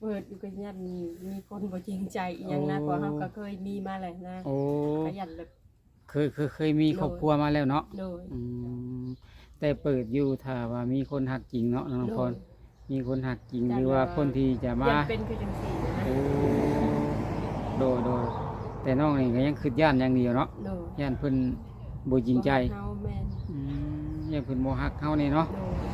เปิดอยู่ก็ยันมีคนบ่จริงใจอีหยังนะโอ้เพราะเฮาก็เคยมีมาแหละนะโอ้ก็ยันแบบเคยเคยเคยมีครอบครัวมาแล้วเนาะโดยอืมแต่เปิดอยู่ถ้าว่ามีคนหักจริงเนาะน้องพรโดยมีคนหักจริงจังหรือว่าว่าคนที่จะมายันเป็นคือจังซี่นะโอ้โดยโดยแต่น้องนี่ก็ยังคือย่านอย่างเดียวเนาะโดยย่านเพิ่นบ่จริงใจเฮาแม่นอืมยังเพิ่นบ่ฮักเฮานี่เนาะโดย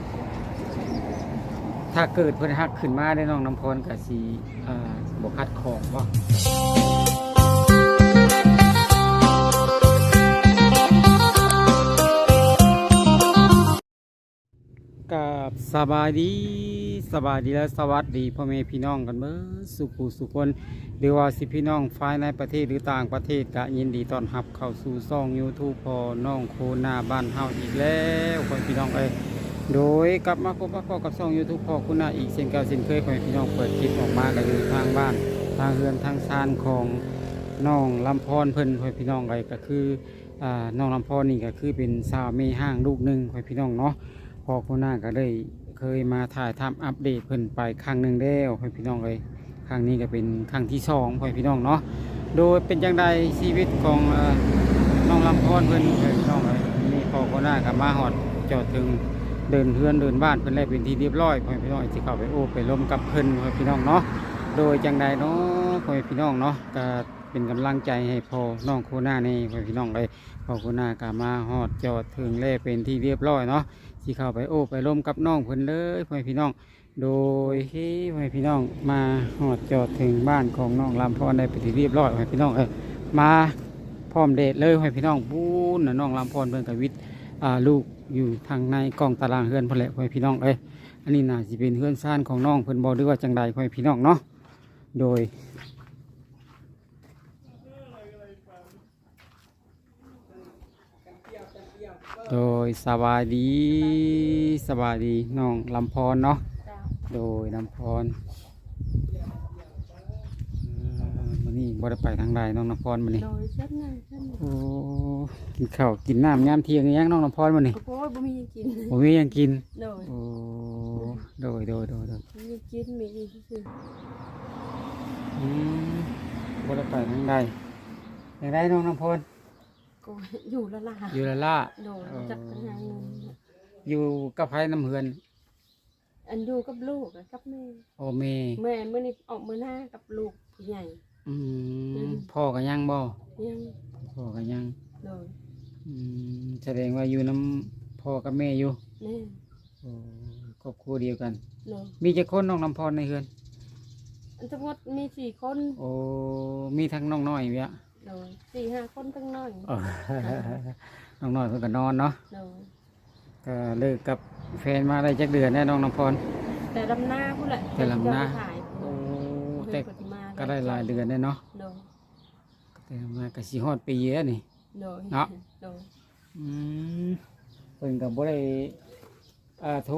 ถ้าเกิดเพิ่นฮักขึ้นมาได้น้องน้ำพรก็สิเอ่อบ่คัดของบ่กับสบายดีสบายดีและสวัสดีพ่อแม่พี่น้องกันเบิดสุขุสุคนหรือว่าสิพี่น้องฝ่ายในประเทศหรือต่างประเทศก็ยินดีต้อนรับเข้าสู่ช่อง YouTube พอน้องโคนาบ้านเฮาอีกแล้วพ่อพี่น้องเอ้ย โดยกลับมาพบมาพอกับช่อง YouTube พอคุณนาอีกเช่นเก่าเช่นเคยขอให้พี่น้องเปิดคลิปออกมากันอยู่ทางบ้าน ทางเรือนทางซานของน้องลำพรเพิ่นขอให้พี่น้องไงก็คืออ่าน้องลำพรนี่ก็คือเป็นสาวเมห้างลูกหนึ่งขอให้พี่น้องเนาะพ่อคุณนาก็ได้เคยมาถ่ายทำอัปเดตเพิ่นไปครั้งหนึ่งแล้วขอให้พี่น้องเลยครั้งนี้ก็เป็นครั้งที่สองขอให้พี่น้องเนาะโดยเป็นจังใดชีวิตของอ่อน้องลำพรเพิ่นขอให้พี่น้องเลยนี่พอคุณนาก็มาหอดจอดถึง เดินเพื่อนเดินบ้านเพื่อนแล้วเป็นที่เรียบร้อยพ่อพี่น้องที่เข้าไปโอ้ไปล้มกับเพื่อนพ่อพี่น้องเนาะโดยจังใดเนาะพ่อพี่น้องเนาะก็เป็นกำลังใจให้พ่อน้องโคหน้านี่พ่อพี่น้องเลยพ่อโคหน้าก็มาฮอดจอดถึงแล้วเป็นที่เรียบร้อยเนาะที่เข้าไปโอ้ไปล้มกับน้องเพื่อนเลยพ่อพี่น้อง โดยที่พ่อพี่น้องมาฮอดจอดถึงบ้านของน้องลำพรได้เป็นที่เรียบร้อยพ่อพี่น้องเออมาพร้อมเดทเลยพ่อพี่น้องบูนน้องลำพรเพิ่นกับวิทย์ ลูกอยู่ทางในกล่องตารางเฮือนพ่อแหละพ่อแม่พี่น้องเอ้ยอันนี้น่าสิเป็นเฮือนซ่านของน้องเพิ่นบ่หรือว่าจังใดพ่อแม่พี่น้องเนาะโดยโดยสบายดีสบายดีน้องลำพรเนาะเจ้าโดยลำพรเอ่อมื้อ นี้บ่ได้ไปทางใดน้องลำพรมื้อนี้โดยเช่นนั้นเช่นนั้นโอ้กินข้าวกินน้ำยามเที่ยงอิหยังน้องลำพรมื้อนี้โอ้ยบ่มีหยังกินผมมีหยังกิน โดยโอ้โดยโดยโดยโดยมีหยังกินมีอีกซื่ออืมบ่ได้ไปทางใดทางใดน้องน้ำพรก็อยู่ละล่ะอยู่ละล่าโดยจักกันหาเงินอยู่กับไผน้ำเฮือนอันอยู่กับลูกอะกับแม่โอเม แม่มื้อนี้ออกมื้อหน้ากับลูกผู้ใหญ่ อือืมมพ่อก็ยังบ่ยังพ่อก็ยังโดยอืมแสดงว่าอยู่น้ำพ่อกับแม่อยู่แม่โอ้ครอบครัวเดียวกัน โดยมีจักคนน้องน้ำพรในเฮือน อันทั้งหมดมีสี่คนโอ้มีทั้งน้องน้อยเวียโดยสี่ห้าคนตั้งน้อยเออน้องน้อยเพิ่นก็นอนเนาะโดยก็เลิกกับแฟนมาได้จักเดือนแน่น้องน้ำพร แต่ลำหน้าพุ่นแหละแต่ลำหน้าขายโอ้เพิ่แต่นก็สิมา ก็ได้หลายเดือนได้เนาะโดยแต่มากะสิฮอดปีแล้วนี่ โดยเนาะ โดยอืมเพิ่นก็บ่ได้อ่าโทร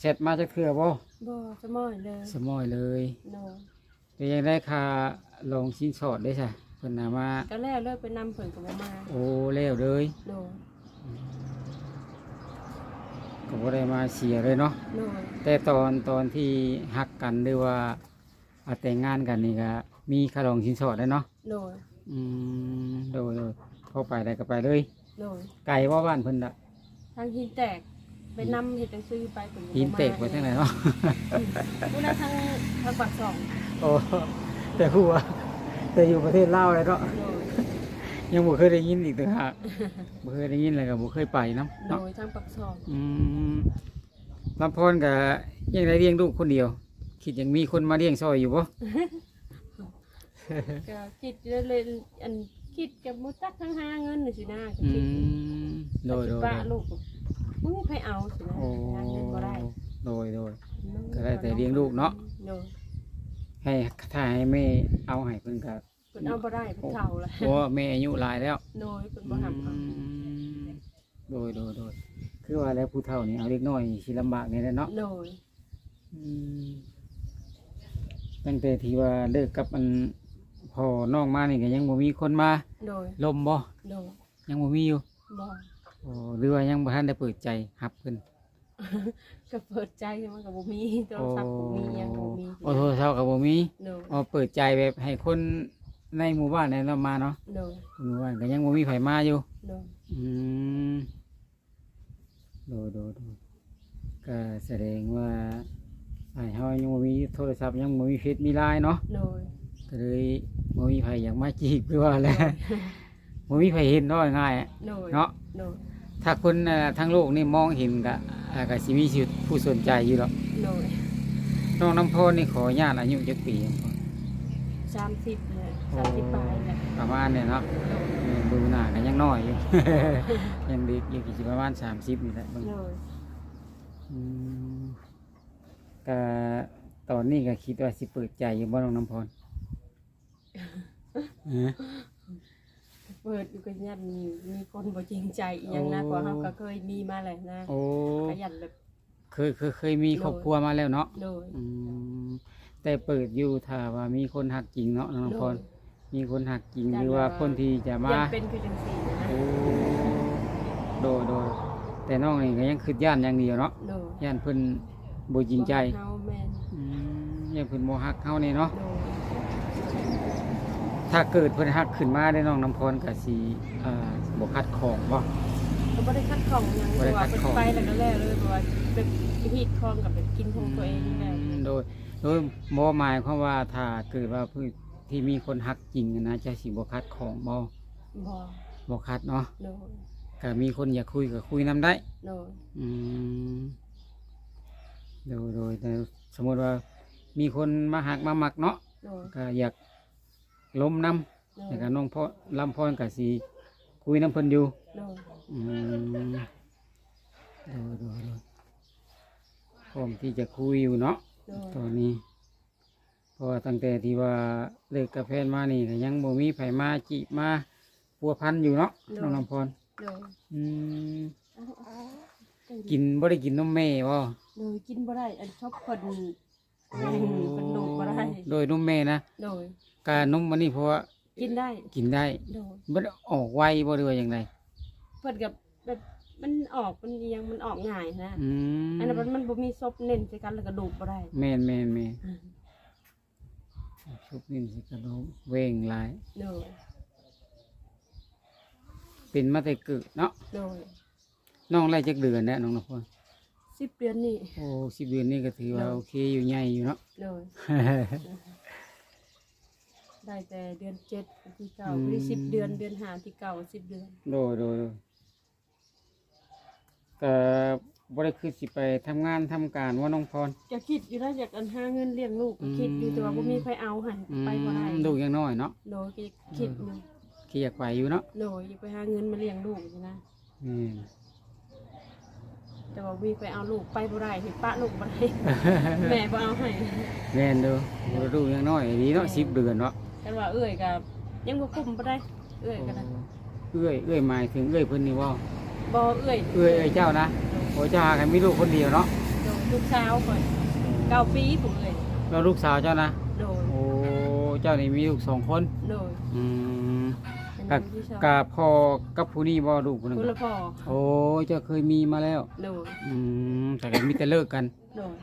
เสร็จมาจักเทื่อบ่บ่สมอยเลยสมอยเลยโดยแต่ยังได้ค่าลงชิ้นสอดได้ใช่เพิ่นน่ะมา ก็แล้วเลยไปนำเพิ่นก็บ่มาโอ้แล้วเลยโดยก็บ่ได้มาเสียเลยเนาะ โดยแต่ตอนตอนที่ฮักกันหรือว่า อ่าแต่งงานกันนี่ก็มีค่าลงชิ้นสอดได้เนาะโดยอืมโดยโดยเข้าไปได้ก็ไปเลย โดยไกลว่าบ้านเพิ่นน่ะทางหินแตกไปนำเฮ็ดจังซี่ไปเพิ่นบ่มาหินเตกไปทางไหนเนาะพุ่นน่ะทางทางปากสองโอ้แต่หัวาแต่อยู่ประเทศลาวเลยเนาะโดยยังบ่เคยได้ยินอีกต่างหากบ่เคยได้ยินเลยก็บ่เคยไปนํโดเนาะยทางปากสองอืมลำพรก็ยังได้เลี้ยงลูกคนเดียว คิดยังมีคนมาเลี้ยงซอยอยู่บ่ก็คิดเลยอันคิดกับบ่จักทางหาเงินนี่สินะก็อืคิดมโดยโดยป้าลูกมึงไปเอาสินะโอ้หาเงินบ่ได้โดยโดย ก็ได้แต่เลี้ยงลูกเนาะ โดยให้ถ้าให้แม่เอาให้เพิ่นก็เพิ่นเอาบ่ได้เพิ่นเฒ่าแล้วเพราะว่าแม่อายุหลายแล้วโดยเพิ่นบ่หับเอาอืมโดยโดยโดยคือว่าแล้วผู้เฒ่านี่เอาเล็กน้อยสิลำบากนี่แหละเนาะโดยอืม ตั้งแต่ที่ว่าเลิกกับมันพ่อน้องมานี่ก็ยังบ่มีคนมาโดยลมบ่โดยยังบ่มีอยู่บ่โอ้หรือว่ายังบ่ทันได้เปิดใจรับเพิ่นก็เปิดใจมันก็บ่มีโทรศัพท์บ่มีหยังก็บ่มีโอ้โทรศัพท์ก็บ่มีโดยอ๋อเปิดใจแบบให้คนในหมู่บ้านในเรามาเนาะโดยหมู่บ้านก็ยังบ่มีไผมาอยู่โดยอืมโดยโดยโดยก็แสดงว่า ไอ้เฮายังบ่มีโทรศัพท์ยังบ่มีเฟซมีไลน์เนาะโดยก็เลยบ่มีไผอยากมาจีบคือว่าแหละบ่มีไผเห็นเนาะง่ายๆอะโดยเนาะโดยถ้าคนเอ่อทั้งโลกนี่มองเห็นก็อ่าก็สิมีชีวิตผู้สนใจอยู่หรอกโดยน้องน้ำพรนี่ขออนุญาตอายุจักปีครับ30เลย30ปลายแหละประมาณเนี่ยเนาะโดยเออดูหน้าก็ยังน้อยอยู่ ยังเด็กอยู่กี่ประมาณ30นี่แหละเบิ่งโดยอืม ก็ตอนนี้ก็คิดว่าสิเปิดใจอยู่บ่น้องน้ำพรเออเปิดอยู่ก็ยันมีคนบ่จริงใจอีหยังนะโอ้เพราะเฮาก็เคยมีมาแหละนะโอ้ก็ยันแบบเคยเคยเคยมีครอบครัวมาแล้วเนาะโดยอืมแต่เปิดอยู่ถ้าว่ามีคนหักจริงเนาะน้องโดน้ำพรยมีคนหักจริงหรือว่าคนที่จะมายังเป็นคือจังซี่นะโอ้โดยโดยแต่น้องนี่ก็ยังคือย่านอย่างเดียวเนาะโดยย่านเพิ่น บ่จริงใจเฮาแม่นอืมย่านเพิ่นบ่ฮักเฮานี่เนาะ โดยถ้าเกิดเพิ่นฮักขึ้นมาได้น้องน้ำพรก็สิอ่าบ่คัดของบ่ ก็บ่ได้คัดของหยังบ่ได้ว่าคัดเป็นของ ไปแล้วก็แล้วเลยเพราะว่าเป็นฮีดคองกับเป็นกินของตัวเองนี่แหละอืมโดย โดยบ่หมายความว่าถ้าเกิดว่าผู้ที่มีคนฮักจริงนะจะสิบ่คัดของบ่บ่บ่คัดเนาะโดยก็มีคนอยากคุยก็คุยนํได้ โดยอืม โดยโดยแต่สมมติว่ามีคนมาหักมาหมักเนาะโดยก็อยากล้มน้ำโดแต่ยก็น้องพ่อลำพรกับสีคุยน้ำเพิ่นอยู่โดยอืมโดยโดยโดยพร้อมที่จะคุยอยู่เนาะ โดยตอนนี้เพราะว่าตั้งแต่ที่ว่าเลิกกับแฟนมานี่ก็ยังบ่มีไผมาจีบมาพัวพันอยู่เนาะน้องลำพรโดยอืม เอาเอาเอากินบ่ได้กินนมแม่บ่โดยกินบ่ได้อันชอบคนอืมเป็นลูกบ่ได้โดยนมแม่นะโดย การนมมันนี่เพราะว่ากินได้กินได้โดยมันออกไวบ่หรือว่าอย่างไรเพิ่นกับแบบมันออกมันเอียงมันออกง่ายนะอืมอันนั้นมันมันบ่มีซบเน้นใส่กันแล้วก็ดูดบ่ได้แม่นแม่นแม่นอืมชุบนิ่มสิกระโดดเวงหลาย โดยเป็นมาแต่กึกเนาะโดย น้องไล่จักเดือนแล้วน้องนพรสิบเดือนนี่โอ้สิบเดือนนี่ก็ถือว่าเนาะโอเคอยู่ใหญ่อยู่เนาะโดยได้แต่เดือนเจ็ดที่เก่าอืมที่สิบเดือนเดือนหาที่เก่าสิบเดือนโดยโดยโดยก็บ่ได้คือสิไปทำงานทำการว่าน้องพร จะคิดอยู่นะอยากอันหาเงินเลี้ยงลูกก็คิดอยู่แต่ว่าบ่มีใครเอาหันอืมไปบ่ได้ลูกยังน้อยเนาะโดยก็คิดอยู่ ขี้อยากไปอยู่เนาะโดยอยากไปหาเงินมาเลี้ยงลูกอยู่นะอืม แต่ว่ามีไปเอาลูกไปบ่ได้เห็นปะลูกบ่ได้ แม่บ่เอาให้แม่นเด้อลูกยังน้อยดีเนาะสิบเดือนเนาะกันว่าเอ้ยก็ยังบ่คุ้มบ่ได้ เอ้ยก็ได้เอื้อยเอื้อยหมายถึงเอื้อยเพิ่นนี่ว่าบ่เอ้ยเอื้อยเอ้ยเจ้านะโอ้เจ้าหากันมีลูกคนเดียวเนาะโดยลูกสาวข่อยเก้าปีผู้เอ้ยแล้วลูกสาวเจ้านะโดยโอ้เจ้านี่มีลูกสองคนโดยอืมเป็น กับคนที่ชอบกับพ่อกับผู้นี้บ่ลูกคนหนึงคนละพ่อโอ้เจ้าเคยมีมาแล้ว โดยอืมแต่ก็มีแต่เลิกกันโดย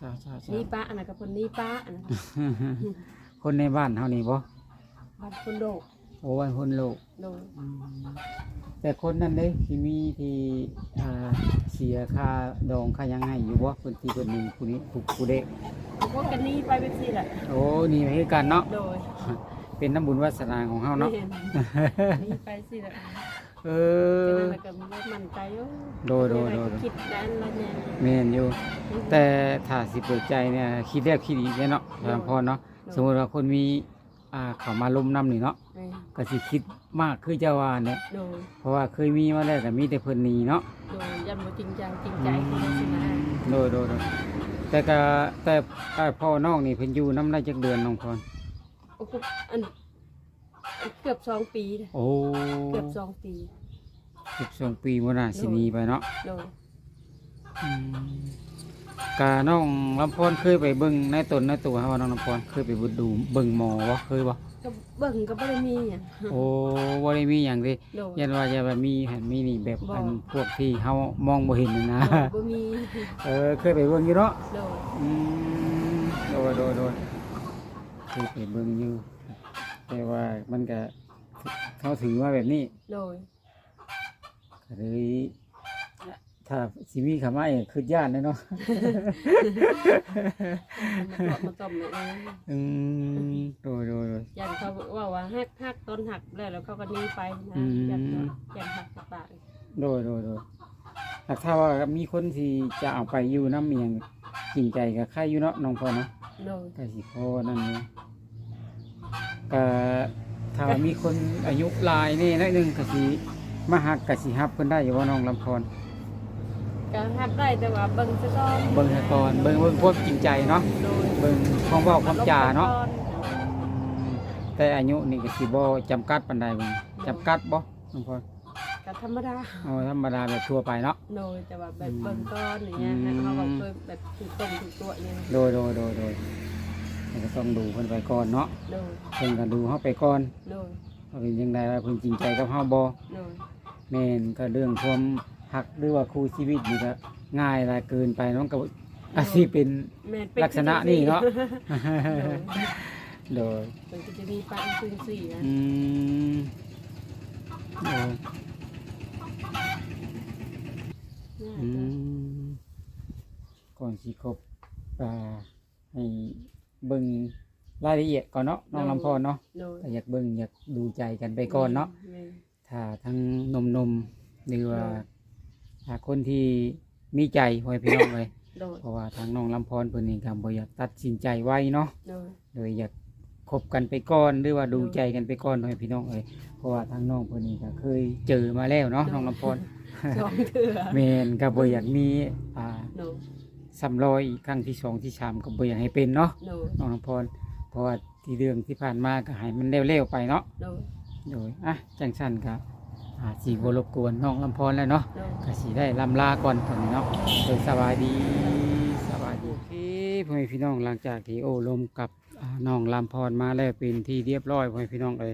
จ้าจ้าจ้านี่ป้าอันนั้นกับคนนี้ป้าอันนั้นคนในบ้านเฮานี่บ่บ้านคนโดกโอ้วันคนโลกโดยอืมแต่คนนั้นเด้ที่มีที่อ่าเสียค่าดองค่าหยังให้อยู่บ่เพิ่นที่เพิ่นมีผู้นี้ผู้ผู้เด็กพวกกันนี้ไปเป็นสิแหละโอ้นี่คือกันเนาะโดย เป็นน้ำบุญวาสนาของเฮาเนาะเห็นนี่ไปสิแหละเอเป็นออะไรกับมันใจโอ้โดยโดยโดยคิดด้านละเนี่ยแม่นอยู่ แต่ถ้าสิเปิดใจเนี่ยคิดแล้วคิดอีกเนี่ยเนาะทางพ่อเนาะ สมมติว่าคนมีอ่าเขามาล้มน้ำนี่เนาะเออก็สิคิดมากคือเจ้าว่าเนี่ย โดยเพราะว่าเคยมีมาแล้วแต่มีแต่เพิ่นหนีเนาะ โดยยันบ่จริงจังจริงใจคนละสินะโดยโดยโดยแต่ก็แต่แต่พ่อน้องนี่เพิ่นอยู่น้ำได้จักเดือนน้องพร โอ้โหอันอันเกือบสองปีเลยโอ้เกือบสองปีเกือบสองปีบ่น่าสิหนีไปเนาะโดยอืมกาน้องลำพรเคยไปเบิ่งในตนในตัวเฮาว่าน้องลำพรเคยไปเบิ่งดูเบิ่งหมอบ่เคยบ่ก็เบิ่งก็บ่ได้มีหยังโอ้บ่ได้มีหยังเด้โดย ยันว่าจะแบบมีหันมีนี่แบบบ่ อันพวกที่เฮามองบ่เห็นนี่นะ โดยบ่มีเออเคยไปเบิ่งอยู่เนาะโดย อืมโดยโดยโดย เคยไปเบิ่งอยู่ แต่ว่ามันก็เขาถือว่าแบบนี้โดยก็เลยถ้าสิมีคำว่าคือย่านแน่เนาะ มาตอบมาตอบเลยนะอืมโดยโดยโดย ยันเขาว่าว่าหักหักต้นหักแล้วแล้วเขาก็หนีไปนะอืม ยันว่ายันหักสักบาทโดยโดยโดยหากถ้าว่ามีคนที่จะเอาไปอยู่น้ำเมียงจริงใจกับใครอยู่เนาะน้องพ่อเนาะ โดยก็สิพอนั่นนี่ก็ถ้าว่ามีคนอายุหลายนี่น้อยหนึงก็สิมาหักก็สิฮับเพิ่นได้อยู่ว่าน้องลำพรก็หักได้แต่ว่าเบิ่งซะก่อนเบิ่งให้ก่อนเบิ่งเบิ่งความจริงใจเนาะโดยเบิ่งความเว้าความจาเนาะอมแต่อายุนี่ก็สิบ่จำกัดปานใดเบิ่งจำกัดบ่น้องพร ก็ธรรมดาเอาธรรมดาแบบทั่วไปเนาะ โดยแต่ว่าแบบเบิ่งก้อนอย่างเงี้ยอืมเขาก็เคยแบบถูกต้มถูกตัวอย่างเงี้ยโดยโดยโดยโดยเราก็ต้องดูเพิ่นไปก่อนเนาะโดยเพิ่นก็ดูเฮาไปก่อนโดยว่าเป็นจังไดว่าเพิ่นจริงใจกับเฮาบ่โดยแม่นก็เรื่องความหักหรือว่าคู่ชีวิตนี่ก็ง่ายหลายเกินไปเน้องก็อาชีพเป็นแม่นเป็นลักษณะนี่เนาะ โดย โดย มันก็จะมีปลาอินทรีสี่นะอืมโดย อืมก่อนสิครบอ่าให้เบิ่งรายละเอียดก่อนเนาะน้องลำพรเนาะโดยก็อยากเบิ่งอยากดูใจกันไปก่อนเนาะ แม่ถ้าทั้งนมนมๆหรือว่าถ้าคนที่มีใจไว้พี่น้องเลย โดยเพราะว่าทางน้องลำพรเพิ่นเองก็บ่อยากตัดสินใจไว้เนาะโดยโดยอยาก คบกันไปก่อนหรือว่าดูใจกันไปก่อนให้พี่น้องเลยเพราะว่าทางน้องเพิ่นเองก็เคยเจอมาแล้วเนาะน้องลำพรสองเถื่อแม่นก็บ่อยากมีอ่าโดยซ้ำรอยอีกครั้งที่สองที่สามก็บ่อยากให้เป็นเนาะโดยน้องลำพรเพราะว่าที่เรื่องที่ผ่านมาก็ให้มันเร็วๆไปเนาะโดยโดยอะจังสั้นครับอาสีบรบกวนน้องลำพรแล้วเนาะ โดย ก็สีได้ลำลาก่อนตอนนี้เนาะโดยสบายดีสบายดีโอเคพ่อแม่พี่น้องหลังจากที่โอ้ลมกับอ่า น้องลำพรมาแล้วเป็นที่เรียบร้อยพ่อแม่พี่น้องเลย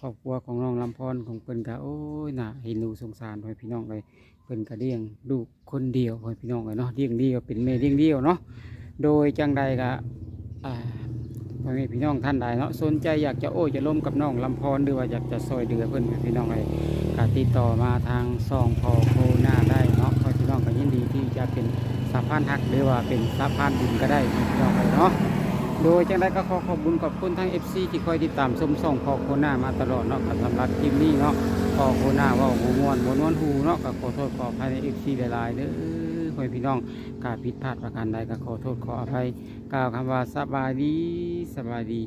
ครอบครัวของน้องลำพรของเพิ่นก็โอ้ยน่าเห็นดูสงสารพ่อแม่พี่น้องเลยเพิ่นก็เลี้ยงลูกคนเดียวพ่อแม่พี่น้องเลยเนาะเลี้ยงเดียวเป็นแม่เลี้ยงเดียวเนาะโดยจังใดก็พ่อแม่พี่น้องท่านใดเนาะสนใจอยากจะโอ้จะล้มกับน้องลำพรหรือว่าอยากจะซอยเดือเพื่อนพี่น้องเลยกติดต่อมาทางซองพอโคหน้าได้เนาะพ่อพี่น้องก็ยินดีที่จะเป็นสะพานหักหรือว่าเป็นสะพานบุญก็ได้พี่น้องเลยเนาะ โดยจังได้ก็ขอขอบคุณขอบคุณทั้ง FC ที่คอยติดตามชมส่องขอโคหน้ามาตลอดเนาะกับสำหรับคลิปนี้เนาะขอโคหน้าว่าหัวมวนหัวนวนหูเนาะก็ขอโทษขออภัยใน FC หลายๆเด้อพ่อแม่พี่น้องการผิดพลาดประการใดก็ขอโทษขออภัยกล่าวคำว่าสบายดีสบายดี